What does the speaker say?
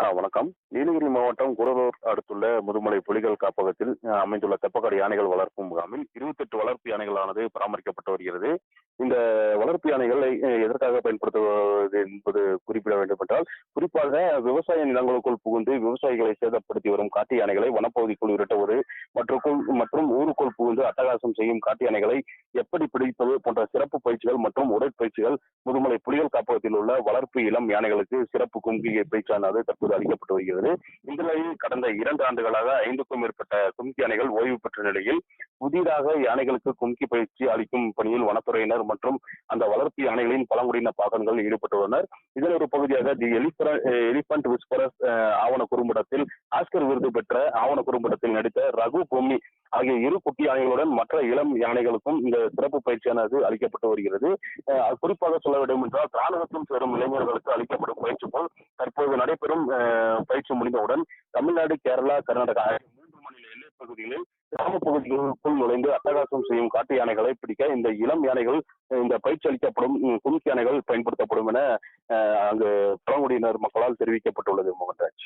வணக்கம். நீலகிரி மாவட்டம் குரலூர் அடுத்துள்ள முதுமலை புலிகள் காப்பகத்தில் அஹ், அமைந்துள்ள தெப்பக்காடு யானைகள் வளர்ப்பு முகாமில் இருபத்தெட்டு வளர்ப்பு யானைகளானது பராமரிக்கப்பட்டு வருகிறது. இந்த வளர்ப்பு யானைகளை எதற்காக பயன்படுத்துவது என்பது குறிப்பிட வேண்டும் என்றால் குறிப்பாக விவசாய நிலங்களுக்குள் புகுந்து விவசாயிகளை சேதப்படுத்தி வரும் காட்டு யானைகளை வனப்பகுதிக்குள் விரட்டுவது மற்றும் மற்றும் ஊருக்குள் புகுந்து அட்டகாசம் செய்யும் காட்டு யானைகளை எப்படி பிடிப்பது போன்ற சிறப்பு பயிற்சிகள் மற்றும் உடற்பயிற்சிகள் முதுமலை புலிகள் காப்பகத்தில் உள்ள வளர்ப்பு இளம் யானைகளுக்கு சிறப்பு கும்பிய பயிற்சியானது தற்போது அளிக்கப்பட்டு வருகிறது. இந்த கடந்த இரண்டு ஆண்டுகளாக ஐந்துக்கும் மேற்பட்ட கும்கி யானைகள் ஓய்வு பெற்ற நிலையில் புதிதாக யானைகளுக்கு கும்கி பயிற்சி அளிக்கும் பணியில் வனத்துறையினர் மற்றும் அந்த வளர்ப்பு யானைகளின் பழங்குடியின பாகன்கள் ஈடுபட்டுள்ளனர். இதன் ஒரு பகுதியாக தி எலிபண்ட் விஸ்பரஸ் ஆவண குறும்படத்தில் ஆஸ்கர் விருது பெற்ற ஆவண குறும்படத்தில் நடித்த ரகு பொம்மி ஆகிய இரு யானைகளுடன் மற்ற இளம் யானைகளுக்கும் இந்த சிறப்பு பயிற்சியானது அளிக்கப்பட்டு வருகிறது. அஹ் குறிப்பாக சொல்ல வேண்டும் என்றால் ராணுவத்தில் சேரும் இளைஞர்களுக்கு அளிக்கப்படும் பயிற்சி போல் தற்போது நடைபெறும் பயிற்சி முடிந்தவுடன் தமிழ்நாடு கேரளா கர்நாடகா மூன்று மாநில எல்லைப் பகுதிகளில் கிராம பகுதிகளுக்குள் நுழைந்து அட்டகாசம் செய்யும் காட்டு யானைகளை பிடிக்க இந்த இளம் யானைகள் இந்த பயிற்சி அளிக்கப்படும் உம், கும்கி யானைகள் பயன்படுத்தப்படும் என அங்கு பழங்குடியினர் மக்களால் தெரிவிக்கப்பட்டுள்ளது மோகன்ராஜ்.